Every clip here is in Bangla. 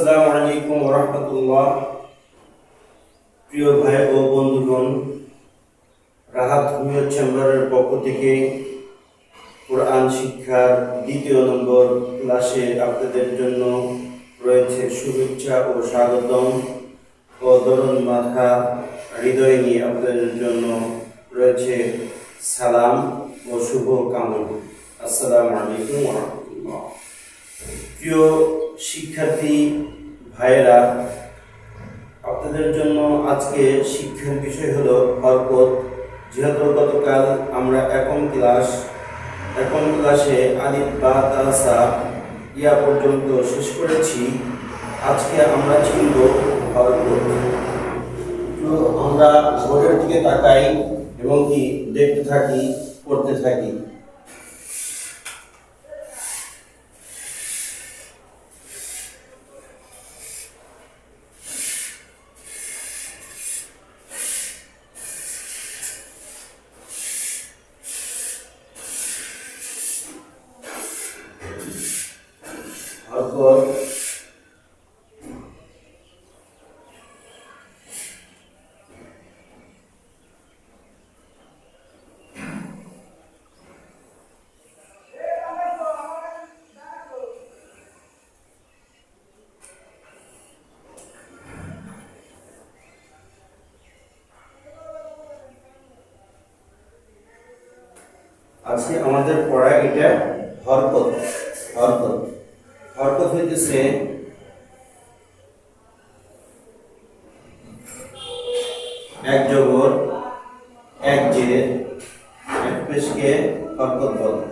আসসালামু আলাইকুম রহমতুল্লাহ। প্রিয় ভাই ও বন্ধুগণ, রাহাত হুমিয়ত চেম্বারের পক্ষ থেকে কোরআন শিক্ষার দ্বিতীয় নম্বর ক্লাসে আপনাদের জন্য রয়েছে শুভেচ্ছা ও স্বাগতম ও দরুন মাথা হৃদয় নিয়ে আপনাদের জন্য রয়েছে সালাম ও শুভ কামনা আসসালামু আলাইকুম রহমতুল্লাহ। প্রিয় শিক্ষার্থী ভাইয়েরা, আপনাদের জন্য আজকে শিক্ষার বিষয় হলো হরকত। যেহেতু গতকাল আমরা একম ক্লাস একম ক্লাসে আলিফ বা তাসা ইয়া পর্যন্ত শেষ করেছি। আজকে আমরা চিনব হরকত। তো আমরা বোর্ডের দিকে তাকাই এবং কি দেখতে থাকি, পড়তে থাকি হরকত আজকে আমাদের পড়া এটা হরকত হরকত। হরকত হইতেছে এক জবর এক জের এক পেশকে হরকত বলে।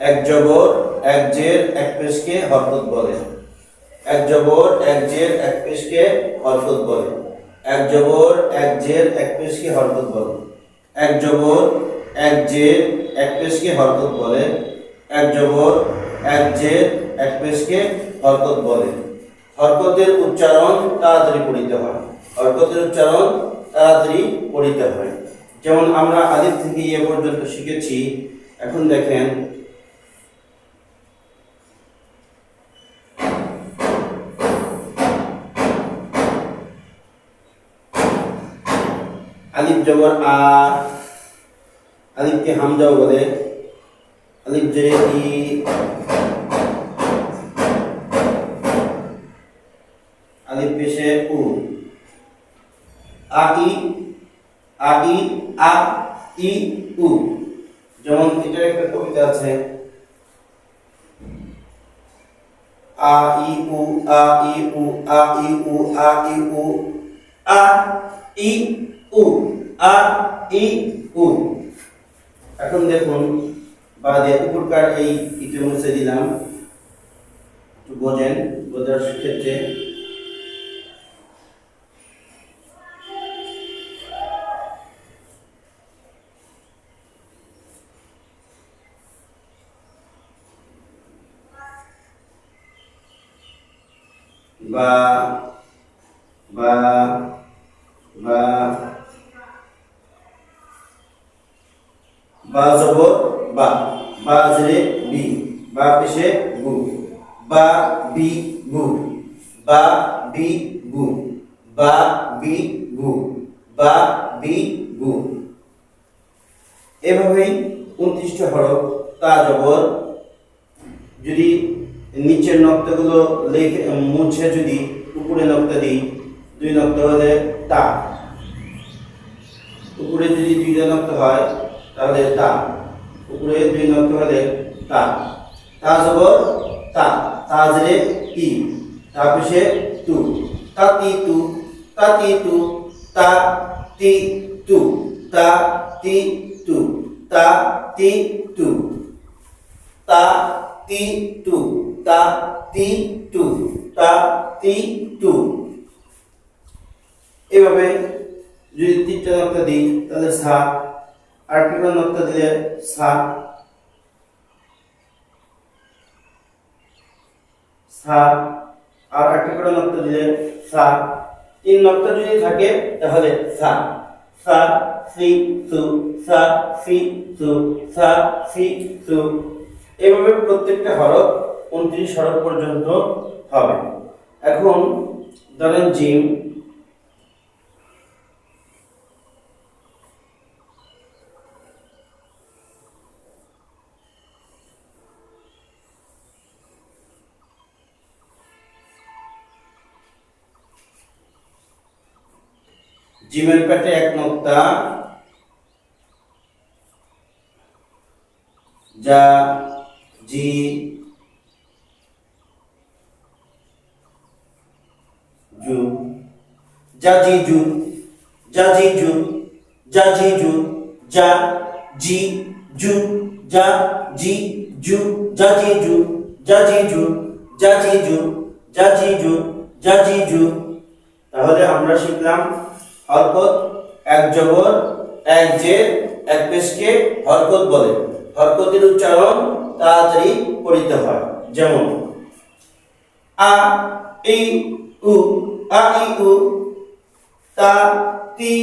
এক জবর এক জের এক পেশকে হরকত বলে। এক জবর এক জের এক পেশকে হরকত বলে। এক জবর এক জের এক পেশকে হরকত বলে। এক জবর এক জের এক পেশকে হরকত বলে। এক জবর, এক জের এক পেশকে হরকত বলে। হরকতের উচ্চারণ তাড়াতাড়ি পড়িতে হয়। হরকতের উচ্চারণ তাড়াতাড়ি পড়িতে হয়। যেমন আমরা আদিব থেকে ইয়ে পর্যন্ত শিখেছি, এখন দেখেন। আলিফ জবর আ আলিফকে হামজাও বলে আলিফ জেরে ই আলিফ পেশে উ আ ই আ ই আ ই উ যেমন এটার একটা কবিতা আছে আ ই উ আ ই উ আ ই উ আ ই উ আ ই উ আ ই উ এখন দেখুন বা যে উপরকার এই ইটে মুছে দিলাম। একটু বোঝেন, বোঝার ক্ষেত্রে। বা বা বা বা জবর, বা বা জেরে বি, বা পেশে গু, বা বি গু, বা বি গু, বা বি গু, বা বি গু। এভাবেই উনত্রিশটা হরফ, তা, জবর। যদি নিচের নক্তাগুলো লেখে, মুছে যদি উপরে নক্তা দিই, দুই নক্তা হলে তা। উপরে যদি দুইটা নক্তা হয় তাহলে তা। উপরে দুই নক্তা হলে তা। তা জবর তা। তাজরে তি তা তু। তা তি তু। তা তি তু। তা তি তু। তা তি তু। তা তি তু। তা তি তু। তা তি তু। তা তি তু। এভাবে যদি তিনটা নক্তা দিই, তাহলে সা আর একটা নক্তা দিলে সা সা আর করে নক্তা দিলে সা তিন নক্তা যদি থাকে, তাহলে সা সা সি, সু সা সি, সু সা সি, সু। এভাবে প্রত্যেকটা হরফ উনত্রিশ হরফ পর্যন্ত হবে। এখন ধরেন জিম। জিমের পেটে এক নোক্তা যা জি জু যা জি জু যা জি জু যা জি জু যা জি জু যা জি জু যা জি জু যা জি জু যা জি জু যা জি জু যা জি জু তাহলে আমরা শিখলাম হরকত এক জবর, এক জের এক পেশকে হরকত বলে। হরকতের উচ্চারণ তাড়াতাড়ি করিতে হয়। যেমন, আ, ই, উ, আ, ই, উ, তা, তি,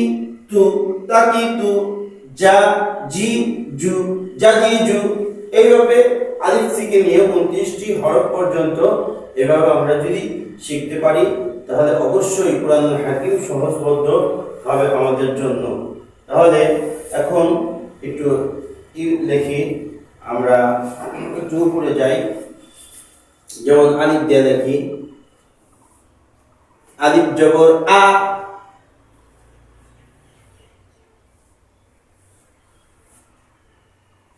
তু, তা, তি, তু, যা, জি, জু, যা, জি, জু। এইভাবে আলিফ থেকে নিয়ে উনত্রিশটি হরফ পর্যন্ত এভাবে আমরা যদি শিখতে পারি তাহলে অবশ্যই কোরআনুল হাকিম সহজবদ্ধ হবে আমাদের জন্য। তাহলে এখন একটু ই লিখি, আমরা একটু উপরে যাই। যেমন আলিফ দিয়ে লিখি, আলিফ জবর আ,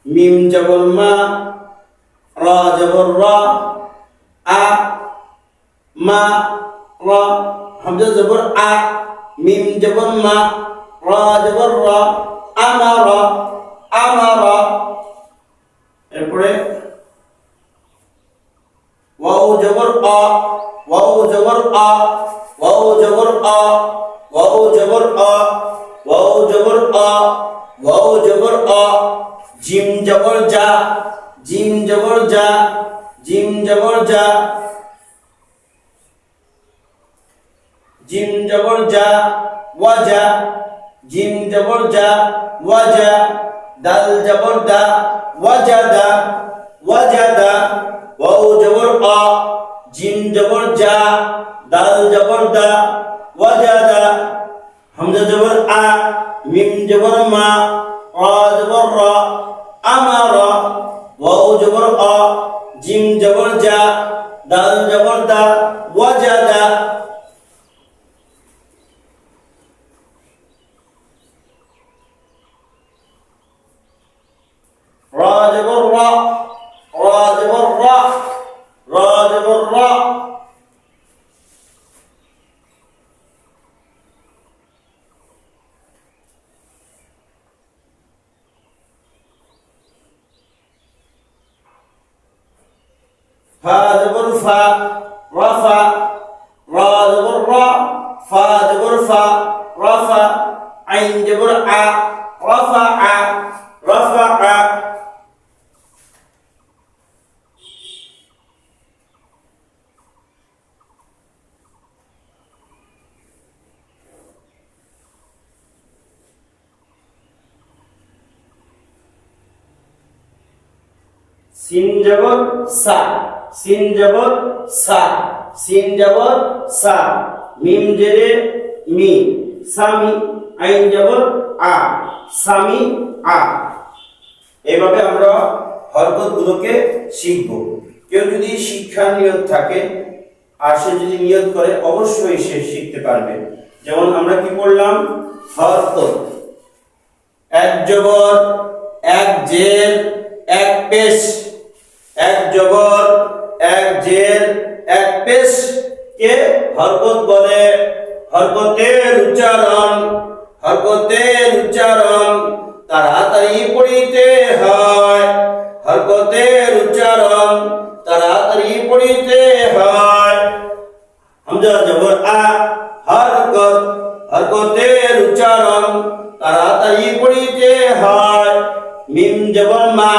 মিম জবর মা, রা জবর রা, আ, মা রা, হামজা জবর আ, মিম জবর মা, রা জবর রা আমারা আমারা এরপরে, ওয়াও জবর আ, ওয়াও জবর আ, ওয়াও জবর আ, ওয়াও জবর আ, ওয়াও জবর আ, ওয়াও জবর আ, জিম জবর যা, জিম জবর যা, জিম জবর যা। জিম জবর যা ওয়াজা জিম জবর যা ওয়াজা দাল জবর দা ওয়াজাদা ওয়াজাদা ওয়াও জবর আ। জিম জবর যা দাল জবর দা। ওয়াজাদা হামজা জবর আ। মিম জবর মা। রা জবর রা। আমারা ওয়াও জবর আ। জিম জবর যা দাল জবর দা। ওয়াজাদা ফা রফা র র ফা ফা রফা আইন জবর আ রফা আ রফা আ সিন জবর সা সিন জবর সা। সিন জবর সা। মিম জেরে মি। সামি আইন জবর আ। সামি আ। এভাবে আমরা হরকতগুলোকে শিখব। কেউ যদি শিক্ষার নিয়ত থাকে, আর সে যদি নিয়ত করে, অবশ্যই সে শিখতে পারবে। যেমন আমরা কি পড়লাম? হরকত। এক জবর এক জের এক পেশ। এক জবর এক জের এক পেশ কে হরকত বলে? হরকতের উচ্চারণ হরকতের উচ্চারণ তাড়াতাড়ি পড়িতে হয়। হরকতের উচ্চারণ তাড়াতাড়ি পড়িতে হয়। হামজা জবর আ, হরকত, হরকতের উচ্চারণ তাড়াতাড়ি পড়িতে হয়। মিম জবর মা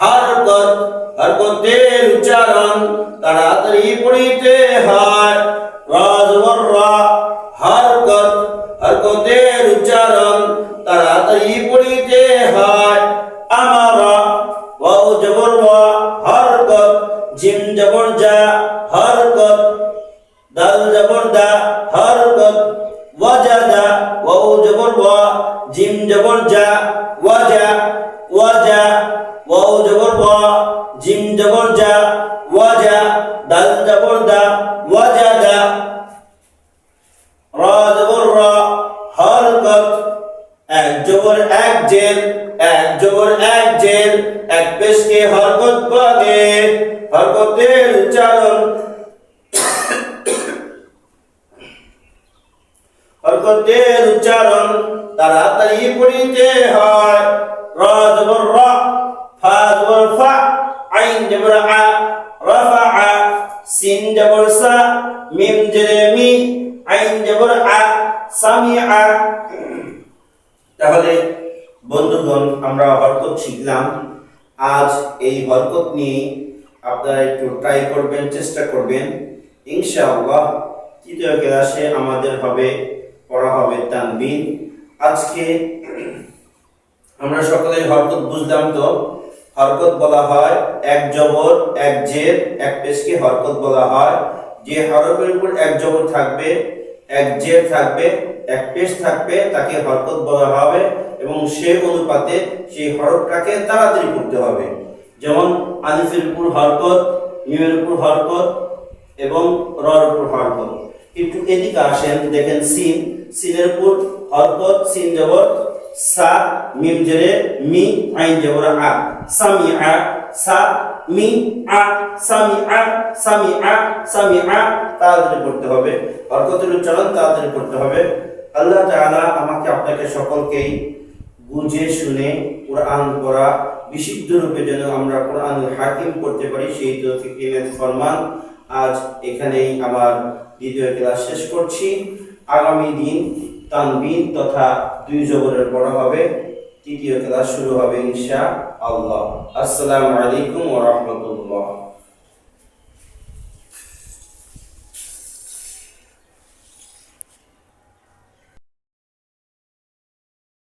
হরকত হরকতের উচ্চারণ তাড়াতাড়ি পড়িতে হয়। রা জবর রা হরকত হরকতের উচ্চারণ তাড়াতাড়ি পড়িতে হয়। আমারা ওয়াও জবর ওয়া হরকত জিম জবর যা হরকত জবর দা হরকত ওয়াজাদা ওয়াও জবর ওয়া জিম জবর জা ওয়াজা ওয়াজা জবর জা ওয়াজা, দাল জবর দা ওয়াজাদা, রা জবর রা হরকত এক জবর, এক জেল, এক জবর, এক জেল, এক পেশকে হরকত বলে হরকতের উচ্চারণ। হরকতের উচ্চারণ, তাড়াতাড়ি পড়িতে হয়। র জবর র ফা জবর ফা আইন জবর আ রফা আ সিন জবর সা মিম জেরে মি আইন জবর আ সামি আ তাহলে বন্ধুগণ, আমরা হরকত শিখলাম। আজ এই হরকত নিয়ে আপনারা একটু ট্রাই করবেন, চেষ্টা করবেন। ইনশাআল্লাহ তৃতীয় ক্লাসে আমাদের হবে, পড়া হবে তানবিন আজকে আমরা সকলে হরকত বুঝলাম তো? হরকত বলা হয়, এক জবর, এক জের এক পেশকে হরকত বলা হয়। যে হরফের উপর এক জবর থাকবে, এক জের থাকবে, এক পেশ থাকবে, তাকে হরকত বলা হবে এবং সে অনুপাতে সেই হরফটাকে তাড়াতাড়ি করতে হবে। যেমন, আলিফের উপর হরকত মিমের উপর হরকত এবং রর উপর হরকত। একটু এদিকে আসেন, দেখেন সিন। সিনের উপর হরকত, সিন জবর সা, মিম জেরে, মি হবে। হরকতের উচ্চারণ হবে। আল্লাহ তাআলা আমাকে আপনাকে সকলকেই বুঝে শুনে কোরআন পড়া বিশুদ্ধ রূপে যেন আমরা কোরআনুল হাকিম করতে পারি, সেই দিনের ফরমান আজ এখানেই আমার দ্বিতীয় ক্লাস শেষ করছি। আগামী দিন তানবিন তথা দুই জবরের পড়া হবে। তৃতীয় ক্লাস শুরু হবে ইনশা আল্লাহ। আসসালামু আলাইকুম ওরহমতুল্লাহ রাহমাতুল্লাহ।